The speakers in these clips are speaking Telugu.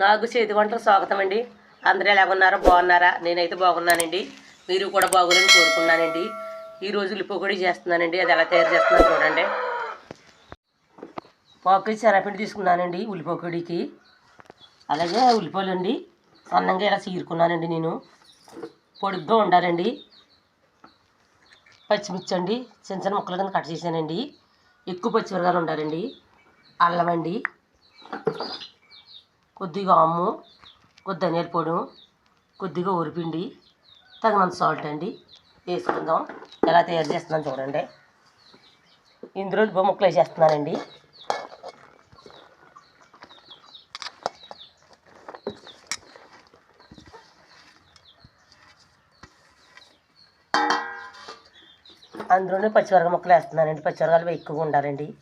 నాకు చేతి వంటలు స్వాగతం అండి అందరూ ఎలా ఉన్నారో? బాగున్నారా? నేనైతే బాగున్నానండి. మీరు కూడా బాగున్నారని కోరుకున్నానండి. ఈరోజు రోజు ఉల్లిపొడి చేస్తున్నానండి. అది ఎలా తయారు చేస్తున్నాను చూడండి. పావు శనగపిండి తీసుకున్నానండి ఉల్లిపోకడికి అలాగే ఉల్లిపాయలు అండి సన్నంగా ఇలా చీరుకున్నానండి నేను. పొడుగ్గా ఉండాలండి. పచ్చిమిర్చి అండి చిన్న చిన్న ముక్కల కింద కట్ చేశానండి. ఎక్కువ పచ్చిమిరకాయలు ఉండాలండి. అల్లం అండి. కొద్దిగా అమ్ము కొద్ది ధనియాల పొడి కొద్దిగా ఉరిపిండి తగినంత సాల్ట్ అండి. వేసుకుందాం. ఎలా తయారు చేస్తున్నాను చూడండి. ఇందులో ఉల్లిపాయ ముక్కలు వేసేస్తున్నానండి. అందులోనే పచ్చిమిరపకాయ ముక్కలు వేస్తున్నానండి. పచ్చిమిరకాయలు ఎక్కువగా ఉండాలండి.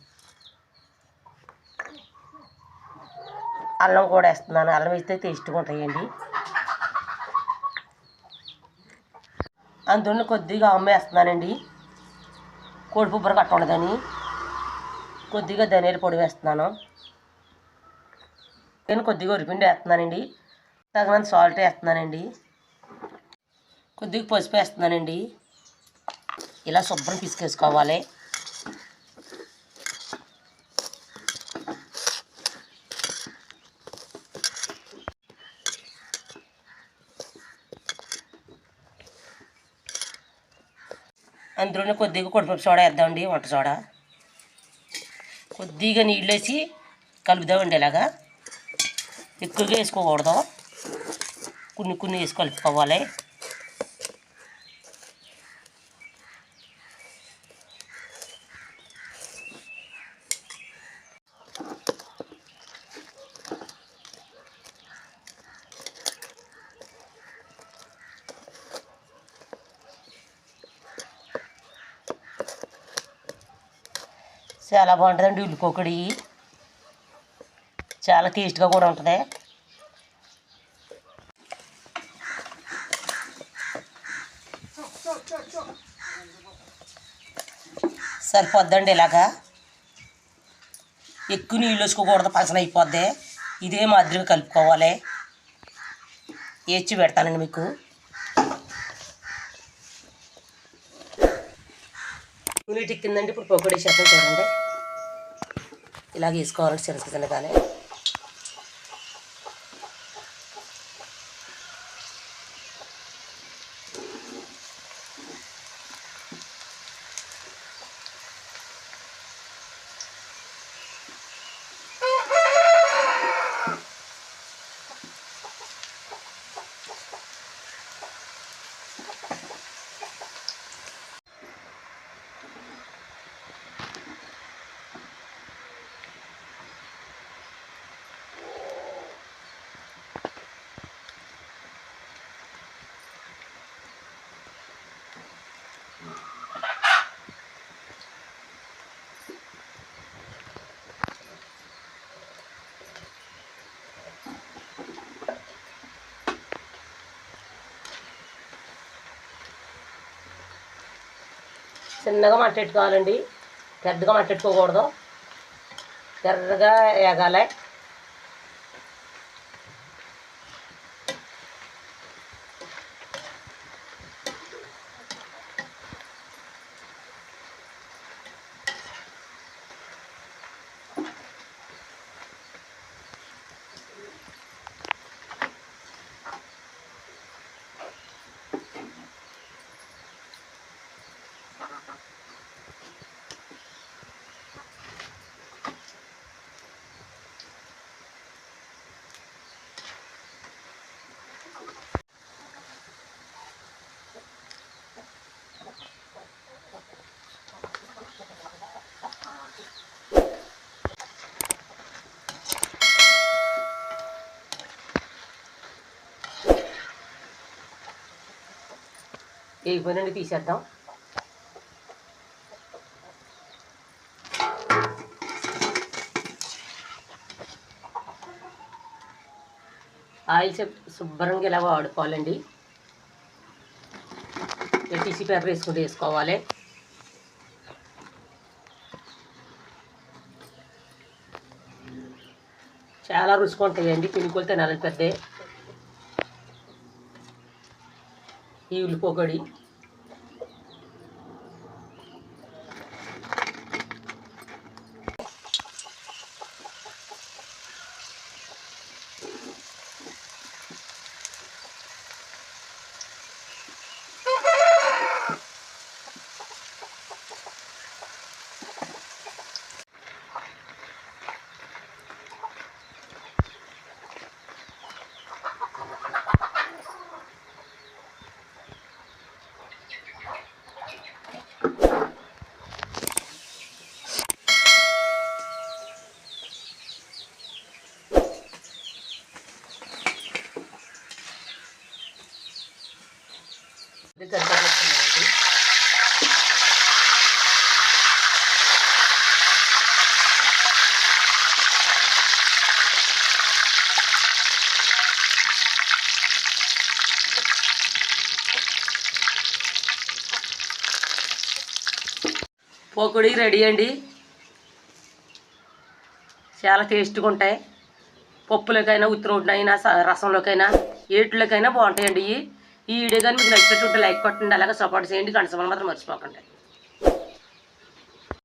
అల్లం కూడా వేస్తున్నాను. అల్లం వేస్తే టేస్ట్గా ఉంటాయండి. అందులో కొద్దిగా అమ్మ వేస్తున్నానండి. కోడిపుబ్బర కట్ట ఉండదని కొద్దిగా ధనియాల పొడి వేస్తున్నాను. నేను కొద్దిగా ఉరిపిండి వేస్తున్నానండి. తగినంత సాల్ట్ వేస్తున్నానండి. కొద్దిగా పసుపు వేస్తున్నానండి. ఇలా శుభ్రం పిసికేసుకోవాలి. అందులోనే కొద్దిగా కొడిపప్పు సోడా వేద్దామండి వంట సోడా. కొద్దిగా నీళ్ళు వేసి కలుపుదామండి ఇలాగా. ఎక్కువగా వేసుకోకూడదు. కొన్ని కొన్ని వేసి కలుపుకోవాలి. చాలా బాగుంటుందండి ఉల్లిపోకడి చాలా టేస్ట్గా కూడా ఉంటుంది. సరిపోద్దండి ఇలాగా. ఎక్కువ నీళ్ళు వేసుకోకూడదు పసన అయిపోద్ది. ఇదే మాదిరిగా కలుపుకోవాలి. వేచి పెడతానండి మీకు. యూనిట్ టిక్కిందండి ఇప్పుడు పొగడి శాతం చూడండి. ఇలాగ వేసుకోవాలంటే చిన్న చిన్నగానే చిన్నగా మట్టెట్టుకోవాలండి. పెద్దగా మట్టెట్టుకోకూడదు. ఎర్రగా వేగాలి వేగిపోయినండి తీసేద్దాం. ఆయిల్ శుభ్రంగా ఇలా వాడుకోవాలండి. టిష్యూ పేపర్ వేసుకుంటూ వేసుకోవాలి. చాలా చాలా రుచిగా ఉంటాయండి. పినుకులు తినాలని పెద్ద. ఈ ఉల్లిపోగడి ఇది గంట పోకుడి రెడీ అండి. చాలా టేస్ట్గా ఉంటాయి. పప్పులకైనా ఉత్తిరోడ్లైనా రసంలోకైనా ఏట్లకైనా బాగుంటాయండి ఇవి ఈ వీడియో కానీ మీకు నచ్చినట్టు లైక్ కొట్టండి అలాగే సపోర్ట్ చేయండి. గంట సమయం మాత్రం మర్చిపోకండి.